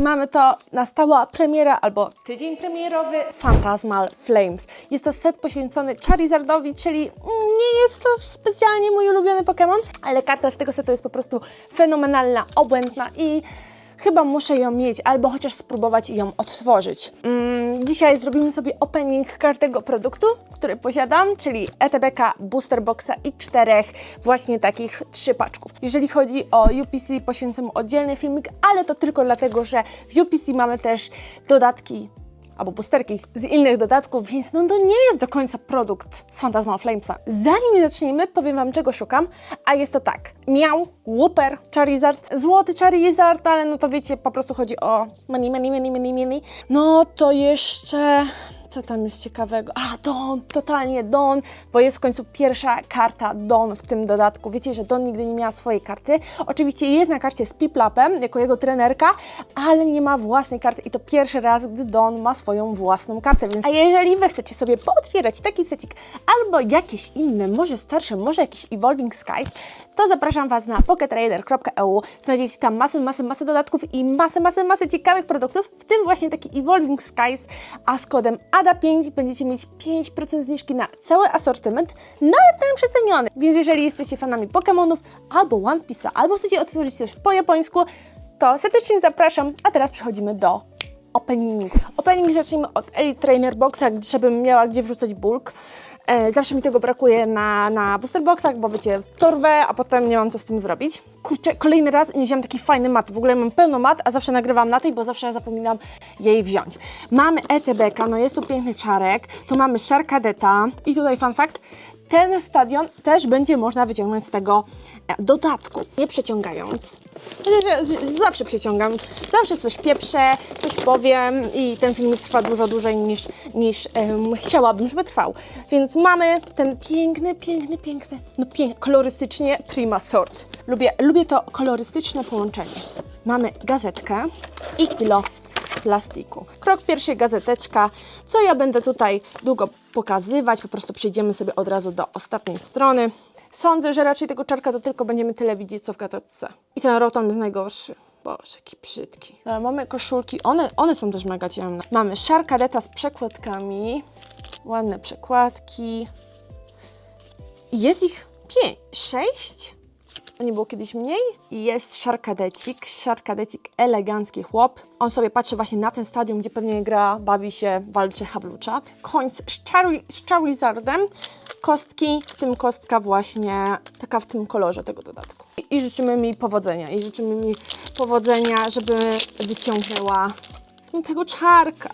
mamy to, nastała premiera albo tydzień premierowy Phantasmal Flames. Jest to set poświęcony Charizardowi, czyli mm, nie jest to specjalnie mój ulubiony Pokémon, ale karta z tego setu jest po prostu fenomenalna, obłędna i chyba muszę ją mieć, albo chociaż spróbować ją odtworzyć. Mm, dzisiaj zrobimy sobie opening każdego produktu, który posiadam, czyli ETBK Booster Boxa i czterech właśnie takich trzy paczków. Jeżeli chodzi o UPC, poświęcę mu oddzielny filmik, ale to tylko dlatego, że w UPC mamy też dodatki albo boosterki z innych dodatków, więc no to nie jest do końca produkt z Phantasmal Flamesa. Zanim zaczniemy, powiem Wam czego szukam, a jest to tak. Miał, Wooper, Charizard, złoty Charizard, ale no to wiecie, po prostu chodzi o money, money, money, money, money. No to jeszcze... Co tam jest ciekawego? A, Don, totalnie Don, bo jest w końcu pierwsza karta Don w tym dodatku. Wiecie, że Don nigdy nie miała swojej karty. Oczywiście jest na karcie z Piplapem, jako jego trenerka, ale nie ma własnej karty i to pierwszy raz, gdy Don ma swoją własną kartę. Więc... A jeżeli Wy chcecie sobie pootwierać taki secik albo jakieś inne, może starsze, może jakiś Evolving Skies, to zapraszam Was na pocketrader.eu. Znajdziecie tam masę, masę, masę dodatków i masę, masę, masę ciekawych produktów, w tym właśnie taki Evolving Skies, a z kodem ADA5 będziecie mieć 5% zniżki na cały asortyment, nawet ten przeceniony. Więc jeżeli jesteście fanami Pokémonów, albo One Piece'a, albo chcecie otworzyć coś po japońsku, to serdecznie zapraszam, a teraz przechodzimy do openingu. Opening zacznijmy od Elite Trainer Boxa, żebym miała gdzie wrzucać bulk. E, zawsze mi tego brakuje na, na booster boxach, bo wiecie, torbę, a potem nie mam co z tym zrobić. Kurczę, kolejny raz nie wziąłem taki fajny mat. W ogóle mam pełno mat, a zawsze nagrywam na tej, bo zawsze zapominam jej wziąć. Mamy ETBK, no jest tu piękny czarek, tu mamy Sharkadeta i tutaj fun fact, ten stadion też będzie można wyciągnąć z tego e, dodatku, nie przeciągając. Zawsze przeciągam, zawsze coś pieprzę, coś powiem i ten filmik trwa dużo dłużej niż, niż em, chciałabym, żeby trwał. Więc mamy ten piękny, piękny, piękny, no piękny, kolorystycznie prima sort. Lubię, lubię to kolorystyczne połączenie. Mamy gazetkę i kilo plastiku. Krok pierwszy, gazeteczka. Co ja będę tutaj długo pokazywać, po prostu przejdziemy sobie od razu do ostatniej strony. Sądzę, że raczej tego czarka to tylko będziemy tyle widzieć, co w gazetce. I ten rotom jest najgorszy. Boże, jaki brzydki. Ale mamy koszulki, one, one są też mega ciemne. Mamy szarkadeta z przekładkami. Ładne przekładki. Jest ich pięć, sześć? Nie było kiedyś mniej? Jest szarkadecik, szarkadecik elegancki chłop. On sobie patrzy właśnie na ten stadium, gdzie pewnie gra, bawi się, walczy Hawlucza. Koń z, Chari- z Charizardem. Kostki, w tym kostka właśnie taka w tym kolorze tego dodatku. I, I życzymy mi powodzenia. I życzymy mi powodzenia, żeby wyciągnęła no, tego czarka.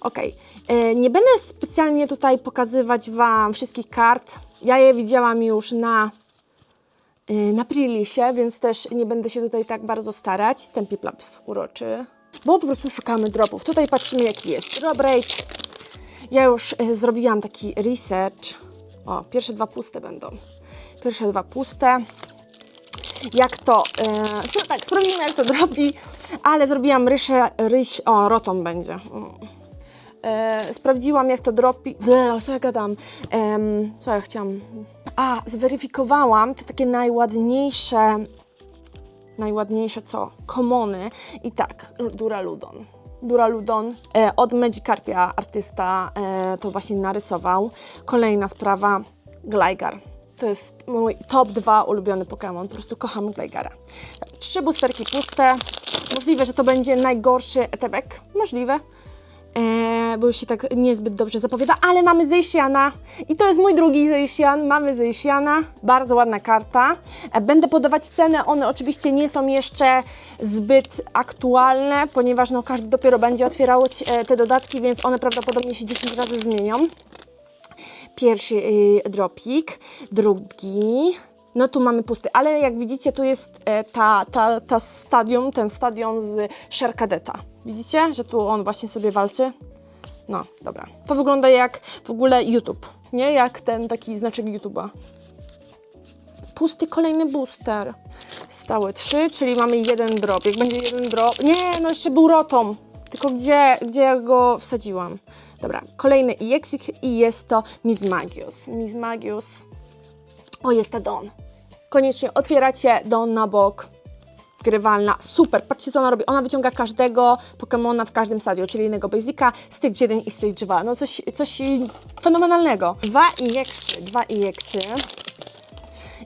Ok, nie będę specjalnie tutaj pokazywać Wam wszystkich kart. Ja je widziałam już na na Prilisie, więc też nie będę się tutaj tak bardzo starać. Ten piplap jest uroczy, bo po prostu szukamy dropów. Tutaj patrzymy jaki jest drop rate. Ja już y, zrobiłam taki research. O, pierwsze dwa puste będą. Pierwsze dwa puste. Jak to, y, no tak, sprawdzimy jak to dropi, ale zrobiłam ryszę, ryś, o, rotom będzie. Mm. Sprawdziłam, jak to dropi. Ble, co ja gadam? Co ja chciałam? A, zweryfikowałam te takie najładniejsze. Najładniejsze co? Komony. I tak, Duraludon. Duraludon e, od Magikarpia artysta e, to właśnie narysował. Kolejna sprawa, Gligar. To jest mój top 2 ulubiony Pokémon. Po prostu kocham Gligara. Trzy boosterki puste. Możliwe, że to będzie najgorszy etebek. Możliwe e, bo już się tak niezbyt dobrze zapowiada, ale mamy Zejsiana i to jest mój drugi Zejsian, mamy Zejsiana, bardzo ładna karta. E, będę podawać cenę, one oczywiście nie są jeszcze zbyt aktualne, ponieważ no, każdy dopiero będzie otwierał e, te dodatki, więc one prawdopodobnie się 10 razy zmienią. Pierwszy y, dropik, drugi. No tu mamy pusty, ale jak widzicie, tu jest e, ta, ta, ta stadium, ten stadion z Sharkadeta. Widzicie, że tu on właśnie sobie walczy? No, dobra. To wygląda jak w ogóle YouTube, nie? Jak ten taki znaczek YouTube'a. Pusty kolejny booster. Stałe trzy, czyli mamy jeden drop. Jak będzie jeden drop... Nie, no jeszcze był rotom. Tylko gdzie, gdzie ja go wsadziłam? Dobra, kolejny EXIC i jest to Miss Magius. Miss Magius. O, jest ta Don. Koniecznie otwieracie Don na bok. grywalna, super. Patrzcie, co ona robi. Ona wyciąga każdego Pokemona w każdym stadium, czyli innego Basica, Stage 1 i Stage 2. No coś, coś fenomenalnego. Dwa EX-y, dwa EX-y.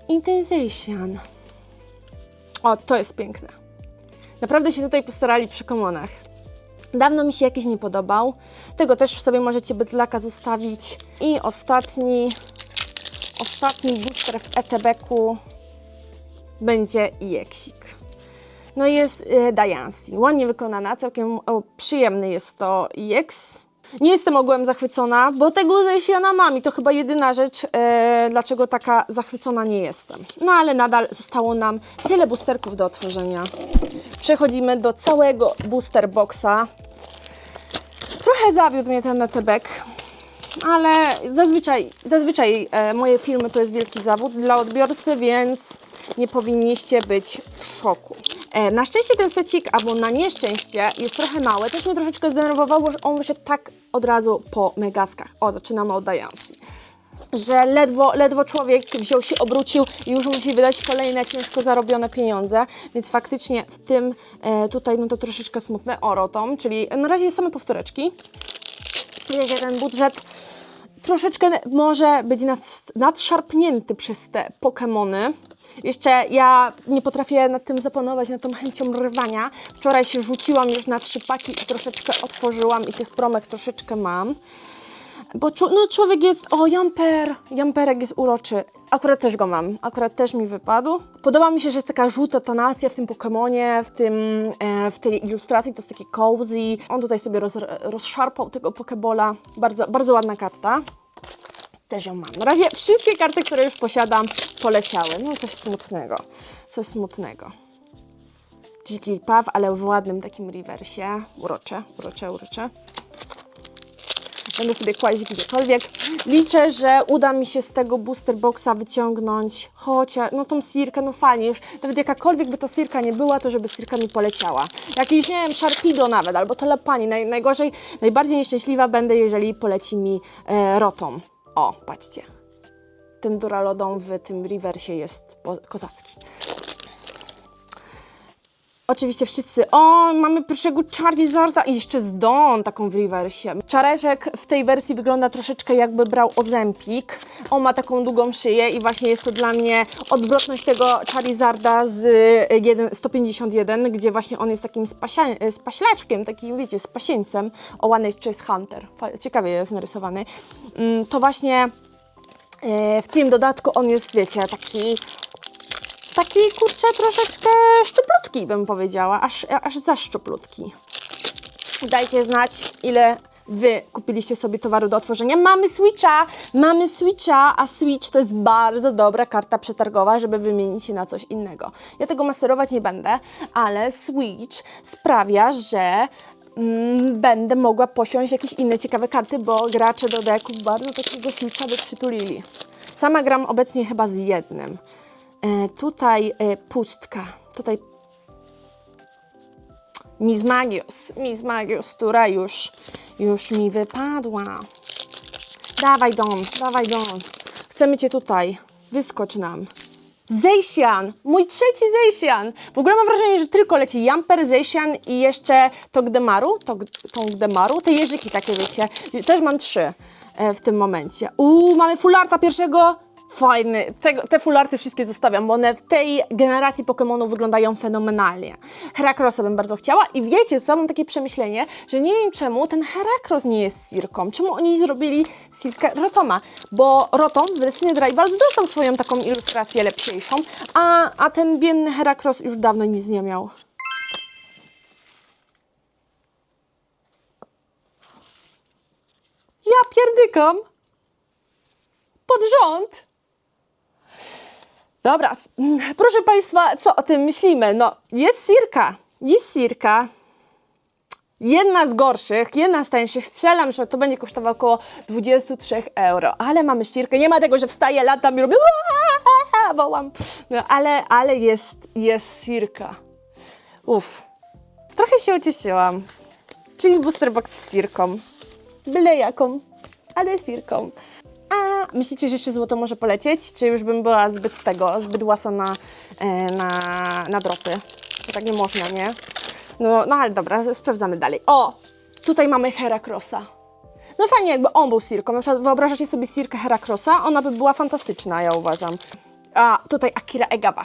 Intensation. O, to jest piękne. Naprawdę się tutaj postarali przy komonach. Dawno mi się jakiś nie podobał. Tego też sobie możecie bydlaka zostawić. I ostatni, ostatni booster w ETB-ku będzie EXik. No jest e, Diancie. Ładnie wykonana, całkiem przyjemny jest to EX. Nie jestem ogółem zachwycona, bo tego Zejsiana mam i to chyba jedyna rzecz, e, dlaczego taka zachwycona nie jestem. No ale nadal zostało nam wiele boosterków do otworzenia. Przechodzimy do całego booster boxa. Trochę zawiódł mnie ten netebek, ale zazwyczaj, zazwyczaj e, moje filmy to jest wielki zawód dla odbiorcy, więc nie powinniście być w szoku. E, na szczęście ten secik, albo na nieszczęście, jest trochę mały. Też mnie troszeczkę zdenerwowało, że on wyszedł tak od razu po megaskach. O, zaczynamy od Diancie że ledwo, ledwo człowiek wziął się, obrócił i już musi wydać kolejne ciężko zarobione pieniądze, więc faktycznie w tym e, tutaj no to troszeczkę smutne. O, Rotom, czyli na razie same powtóreczki. Widać, że ten budżet troszeczkę może być nas, nadszarpnięty przez te Pokemony. Jeszcze ja nie potrafię nad tym zapanować, nad tą chęcią rwania. Wczoraj się rzuciłam już na trzy paki i troszeczkę otworzyłam i tych promek troszeczkę mam. Bo czu- no, człowiek jest. O, Jamper! Jamperek jest uroczy. Akurat też go mam. Akurat też mi wypadł. Podoba mi się, że jest taka żółta tonacja w tym Pokemonie, w, tym, e, w tej ilustracji. To jest takie cozy. On tutaj sobie roz, rozszarpał tego Pokebola. Bardzo, bardzo ładna karta. Też ją mam. Na razie wszystkie karty, które już posiadam, poleciały. No coś smutnego. Coś smutnego. Jigglypuff, ale w ładnym takim rewersie. Urocze, urocze, urocze. Będę sobie kłaść gdziekolwiek. Liczę, że uda mi się z tego booster boxa wyciągnąć chociaż, no tą sirkę, no fajnie, już nawet jakakolwiek by to sirka nie była, to żeby sirka mi poleciała. Jakiś, nie wiem, Sharpido nawet, albo telepani. Naj, najgorzej, najbardziej nieszczęśliwa będę, jeżeli poleci mi e, rotom. O, patrzcie. Ten Duralodon w tym rewersie jest kozacki. Oczywiście wszyscy, o, mamy pierwszego Charizarda i jeszcze z Dawn taką w rewersie. Czareczek w tej wersji wygląda troszeczkę jakby brał Ozempik. On ma taką długą szyję i właśnie jest to dla mnie odwrotność tego Charizarda z y, 1, 151, gdzie właśnie on jest takim spasia, spaślaczkiem, takim wiecie, spasieńcem. O, ładny jest Chase Hunter, ciekawie jest narysowany. Mm, To właśnie e, w tym dodatku on jest, wiecie, taki taki kurczę troszeczkę szczuplutki bym powiedziała, aż, aż za szczuplutki. Dajcie znać, ile Wy kupiliście sobie towaru do otworzenia. Mamy Switcha, mamy Switcha, a Switch to jest bardzo dobra karta przetargowa, żeby wymienić się na coś innego. Ja tego masterować nie będę, ale Switch sprawia, że mm, będę mogła posiąść jakieś inne ciekawe karty, bo gracze do deków bardzo takiego Switcha by przytulili. Sama gram obecnie chyba z jednym. E, tutaj e, pustka. Tutaj Miss Magios. Miss Magios, która już, już mi wypadła. Dawaj Don, dawaj Don. Chcemy Cię tutaj. Wyskocz nam. Zejsian! Mój trzeci Zejsian! W ogóle mam wrażenie, że tylko leci Jamper, Zejsian i jeszcze Togdemaru. Tog, Togdemaru. Te jeżyki takie, wiecie. Też mam trzy e, w tym momencie. Uuu, mamy fularta pierwszego. Fajny. Te fularty wszystkie zostawiam, bo one w tej generacji Pokémonów wyglądają fenomenalnie. Heracrossa bym bardzo chciała i wiecie co, mam takie przemyślenie, że nie wiem czemu ten Heracross nie jest Sirką. Czemu oni zrobili Sirkę Rotoma? Bo Rotom w Destiny Rivals dostał swoją taką ilustrację lepsiejszą, a, a ten biedny Heracross już dawno nic nie miał. Ja pierdykam! Pod rząd! Dobra, proszę Państwa, co o tym myślimy? No, jest Sirka, jest Sirka. Jedna z gorszych, jedna z tańszych. Strzelam, że to będzie kosztowało około 23 euro. Ale mamy ścierkę. Nie ma tego, że wstaję, latam i robię "Aaaa", wołam. No, ale, ale jest, jest Sirka. Uff. Trochę się ucieszyłam. Czyli booster box z Sirką. Byle jaką, ale Sirką. A myślicie, że jeszcze złoto może polecieć? Czy już bym była zbyt tego, zbyt łasa na, e, na, na dropy? To tak nie można, nie? No, no ale dobra, sprawdzamy dalej. O! Tutaj mamy Heracrossa. No fajnie, jakby on był Sirką. Na przykład wyobrażacie sobie Sirkę Heracrossa? Ona by była fantastyczna, ja uważam. A tutaj Akira Egawa.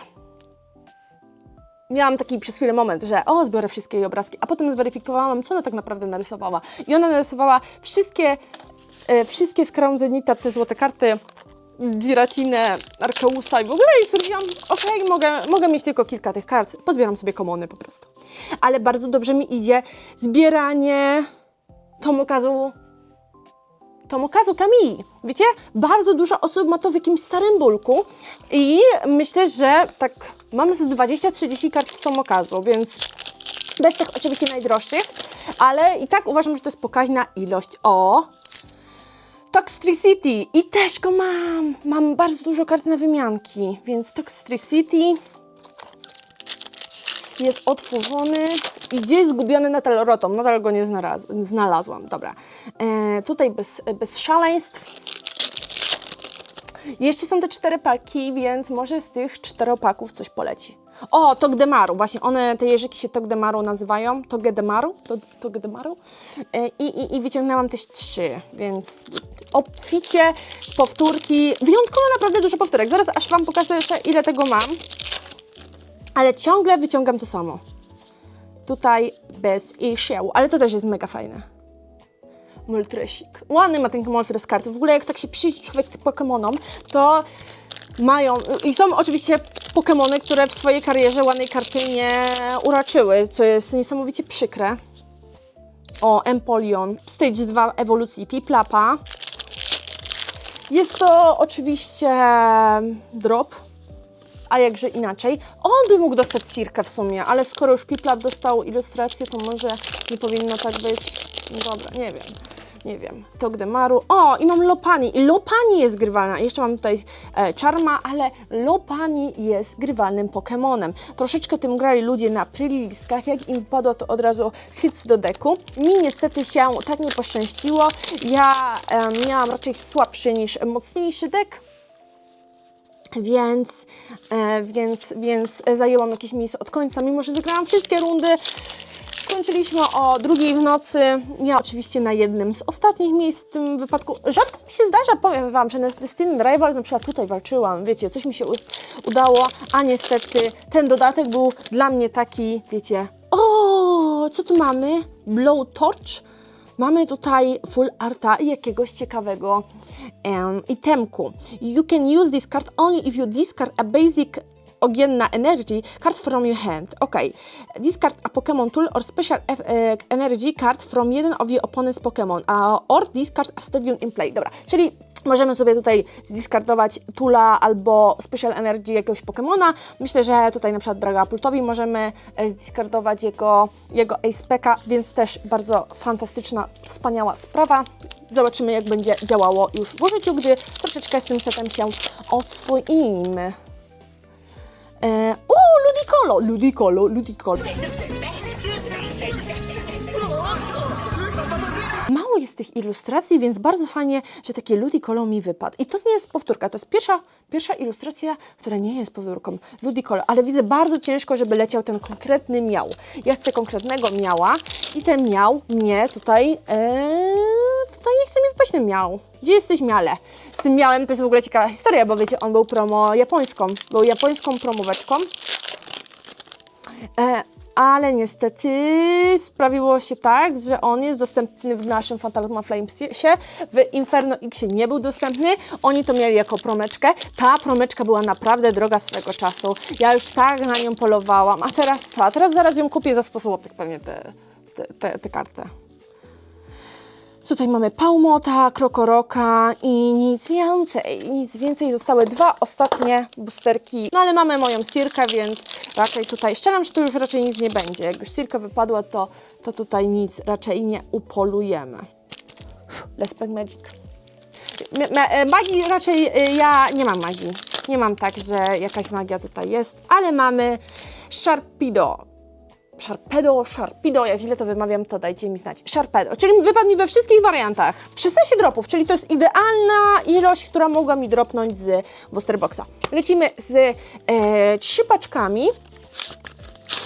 Miałam taki przez chwilę moment, że o, zbiorę wszystkie jej obrazki, a potem zweryfikowałam, co ona tak naprawdę narysowała. I ona narysowała wszystkie, e, wszystkie Skramzenita, te złote karty, Giracinę, Arkeusa i w ogóle i stwierdziłam, okej, mogę, mogę mieć tylko kilka tych kart, pozbieram sobie komony po prostu. Ale bardzo dobrze mi idzie zbieranie Tomokazu Tomokazu Kamii. Wiecie, bardzo dużo osób ma to w jakimś starym bulku i myślę, że tak mamy z 20-30 kart Tomokazu, więc bez tych oczywiście najdroższych, ale i tak uważam, że to jest pokaźna ilość. O! Toxtricity i też go mam. Mam bardzo dużo kart na wymianki, więc Toxtricity jest otworzony i gdzieś zgubiony Natal Rotom. Nadal go nie znalaz znalazłam. Dobra. E, tutaj bez, bez szaleństw. Jeszcze są te cztery paki, więc może z tych czteropaków coś poleci. O, Togdemaru, właśnie one, te jeżyki się Togdemaru nazywają, Togedemaru, to, Togdemaru e, i, i, i wyciągnęłam też trzy, więc obficie powtórki, wyjątkowo naprawdę dużo powtórek. Zaraz aż Wam pokażę jeszcze ile tego mam, ale ciągle wyciągam to samo. Tutaj bez i ale to też jest mega fajne. Moltresik. Ładny ma ten Moltres karty. W ogóle jak tak się przyjrzy człowiek Pokemonom, to mają, i są oczywiście Pokemony, które w swojej karierze ładnej karty nie uraczyły, co jest niesamowicie przykre. O, Empoleon, Stage 2 ewolucji Piplapa. Jest to oczywiście drop, a jakże inaczej. On by mógł dostać Sirkę w sumie, ale skoro już Piplap dostał ilustrację, to może nie powinno tak być. No dobra, nie wiem. Nie wiem. Togdemaru. O, i mam Lopani. I Lopani jest grywalna. Jeszcze mam tutaj e, Charma, ale Lopani jest grywalnym Pokemonem. Troszeczkę tym grali ludzie na priliskach. Jak im wpadło, to od razu hits do deku. Mi niestety się tak nie poszczęściło. Ja e, miałam raczej słabszy niż mocniejszy dek. Więc, e, więc, więc zajęłam jakieś miejsce od końca, mimo że zagrałam wszystkie rundy. Skończyliśmy o drugiej w nocy. Ja oczywiście na jednym z ostatnich miejsc w tym wypadku. Rzadko mi się zdarza, powiem Wam, że na Destiny Rivals na przykład tutaj walczyłam. Wiecie, coś mi się udało, a niestety ten dodatek był dla mnie taki, wiecie. O, co tu mamy? Blowtorch. Mamy tutaj full arta i jakiegoś ciekawego um, itemku. You can use this card only if you discard a basic ogienna energy card from your hand. Ok. Discard a Pokemon tool or special F, e, energy card from jeden of your opponent's Pokemon. Uh, or discard a stadium in play. Dobra, czyli Możemy sobie tutaj zdiskardować Tula albo Special Energy jakiegoś Pokemona. Myślę, że tutaj na przykład Dragapultowi możemy e, zdiskardować jego, jego Ace Peka, więc też bardzo fantastyczna, wspaniała sprawa. Zobaczymy jak będzie działało już w użyciu, gdy troszeczkę z tym setem się oswoimy. E, o, Ludicolo, Ludicolo, Ludicolo. Mało jest tych ilustracji, więc bardzo fajnie, że takie Ludicolo mi wypadł. I to nie jest powtórka, to jest pierwsza, pierwsza ilustracja, która nie jest powtórką Ludicolo, ale widzę bardzo ciężko, żeby leciał ten konkretny miał. Ja chcę konkretnego miała i ten miał mnie tutaj, ee, tutaj nie chce mi wpaść ten miał. Gdzie jesteś miale? Z tym miałem to jest w ogóle ciekawa historia, bo wiecie, on był promo japońską, był japońską promóweczką. E, ale niestety sprawiło się tak, że on jest dostępny w naszym Phantasma Flamesie, w Inferno X nie był dostępny, oni to mieli jako promeczkę, ta promeczka była naprawdę droga swego czasu, ja już tak na nią polowałam, a teraz co? A teraz zaraz ją kupię za 100 zł pewnie tę te, te, te kartę. Tutaj mamy Pałmota, Krokoroka i nic więcej. Nic więcej. Zostały dwa ostatnie boosterki. No ale mamy moją Sirkę, więc raczej tutaj strzelam, że tu już raczej nic nie będzie. Jak już Sirka wypadła, to, to tutaj nic raczej nie upolujemy. Let's Pack Magic. E, magii raczej e, ja nie mam magii. Nie mam tak, że jakaś magia tutaj jest, ale mamy Sharpido. Sharpedo, Sharpido, jak źle to wymawiam, to dajcie mi znać. Sharpedo, czyli wypadł mi we wszystkich wariantach. 16 dropów, czyli to jest idealna ilość, która mogła mi dropnąć z Booster Boxa. Lecimy z e, trzy paczkami,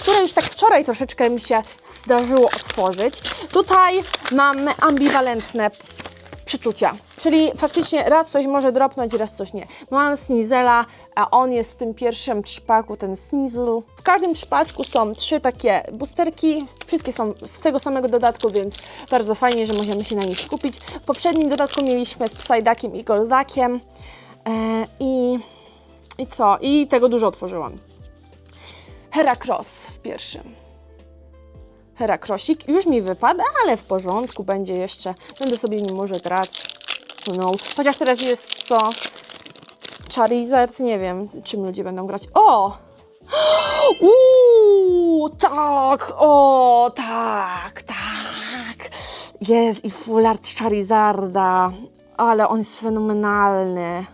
które już tak wczoraj troszeczkę mi się zdarzyło otworzyć. Tutaj mamy ambiwalentne przeczucia. Czyli faktycznie raz coś może dropnąć, raz coś nie. Mam Snizela, a on jest w tym pierwszym trzypaku, ten Snizel. W każdym trzypaczku są trzy takie boosterki. Wszystkie są z tego samego dodatku, więc bardzo fajnie, że możemy się na nich skupić. W poprzednim dodatku mieliśmy z Psydakiem i Goldakiem. E, I, I co? I tego dużo otworzyłam. Heracross w pierwszym. Herakrosik już mi wypada, ale w porządku, będzie jeszcze. Będę sobie nim może grać. No. Chociaż teraz jest co? Charizard, nie wiem, czym ludzie będą grać. O! Uuu, tak, o, tak, tak. Jest i full art Charizarda, ale on jest fenomenalny.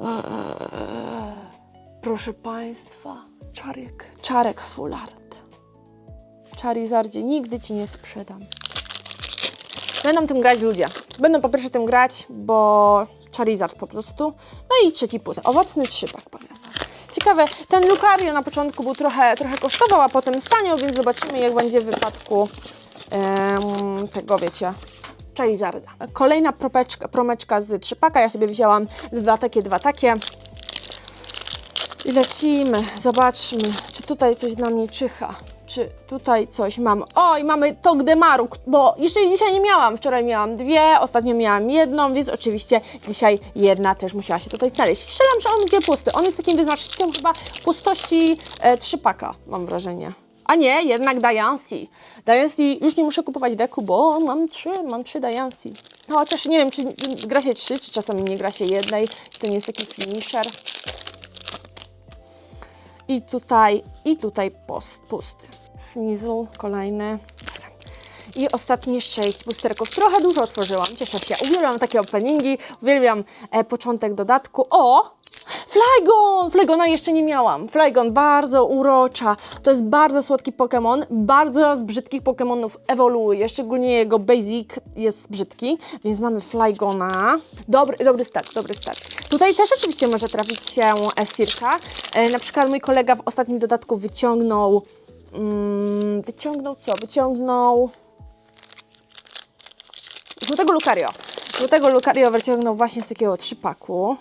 Eee, Proszę Państwa, czarek, czarek full art. Charizardzie, nigdy Ci nie sprzedam. Będą tym grać ludzie. Będą po pierwsze tym grać, bo Charizard po prostu. No i trzeci pust. Owocny trzypak, powiem. Ciekawe, ten Lucario na początku był trochę, trochę kosztował, a potem staniał, więc zobaczymy jak będzie w wypadku em, tego, wiecie, Charizarda. Kolejna propeczka, promeczka z trzypaka. Ja sobie wzięłam dwa takie, dwa takie. I lecimy, zobaczmy, czy tutaj coś dla mnie czyha. Czy tutaj coś mam? O, i mamy Tok de Maru, bo jeszcze dzisiaj nie miałam. Wczoraj miałam dwie, ostatnio miałam jedną, więc oczywiście dzisiaj jedna też musiała się tutaj znaleźć. Strzelam, że on będzie pusty. On jest takim wyznacznikiem chyba pustości e, trzypaka, mam wrażenie. A nie, jednak Diancie. Diancie, już nie muszę kupować deku, bo mam trzy, mam trzy Diancie. No, chociaż nie wiem, czy gra się trzy, czy czasami nie gra się jednej. To nie jest taki finisher. I tutaj, i tutaj post, pusty. Snizzle, kolejny. I ostatnie sześć boosterków. Trochę dużo otworzyłam, cieszę się. Uwielbiam takie openingi, uwielbiam e, początek dodatku. O! Flygon! Flygona jeszcze nie miałam. Flygon bardzo urocza. To jest bardzo słodki Pokémon. Bardzo z brzydkich Pokémonów ewoluuje. Szczególnie jego basic jest brzydki. Więc mamy Flygona. Dobry, dobry start, dobry start. Tutaj też oczywiście może trafić się Sirka. E, na przykład mój kolega w ostatnim dodatku wyciągnął... Mm, wyciągnął co? Wyciągnął... Złotego Lucario. Złotego Lucario wyciągnął właśnie z takiego trzypaku.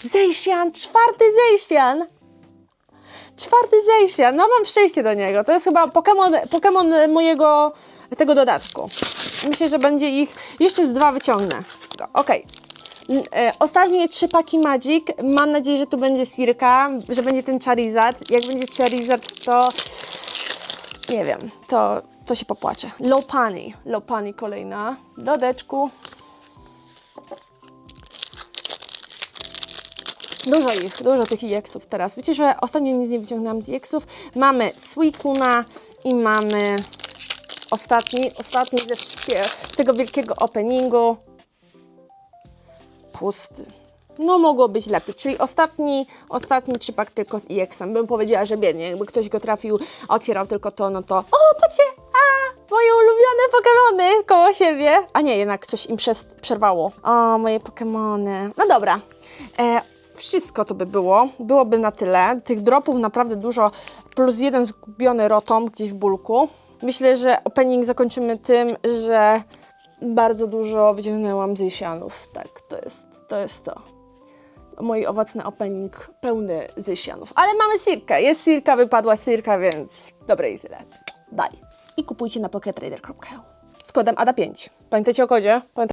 Zejsian, czwarty Zejsian. Czwarty Zejsian, no mam szczęście do niego. To jest chyba Pokémon, Pokémon mojego tego dodatku. Myślę, że będzie ich jeszcze z dwa wyciągnę. Okej. N- e, Ostatnie trzy paki Magic. Mam nadzieję, że tu będzie Sirka, że będzie ten Charizard. Jak będzie Charizard, to nie wiem, to, to się popłaczę. Lopani. Lopani kolejna. Do Dużo ich, dużo tych EX-ów teraz. Wiecie, że ostatnio nic nie wyciągnęłam z EX-ów. Mamy Suicuna i mamy ostatni, ostatni ze wszystkiego, tego wielkiego openingu. Pusty. No mogło być lepiej, czyli ostatni, ostatni trzypak tylko z EX-em. Bym powiedziała, że biednie, jakby ktoś go trafił, otwierał tylko to, no to o, patrzcie, a, moje ulubione Pokemony koło siebie. A nie, jednak coś im przerwało. O, moje Pokemony. No dobra. E, wszystko to by było, byłoby na tyle. Tych dropów naprawdę dużo, plus jeden zgubiony rotom gdzieś w bulku. Myślę, że opening zakończymy tym, że bardzo dużo wyciągnęłam z jesianów. Tak, to jest to. Jest to. Mój owocny opening pełny z jesianów. Ale mamy Sirkę. Jest Sirka, wypadła Sirka, więc dobre i tyle. Bye. I kupujcie na poketrader.eu z kodem ADA5. Pamiętajcie o kodzie. Pamiętajcie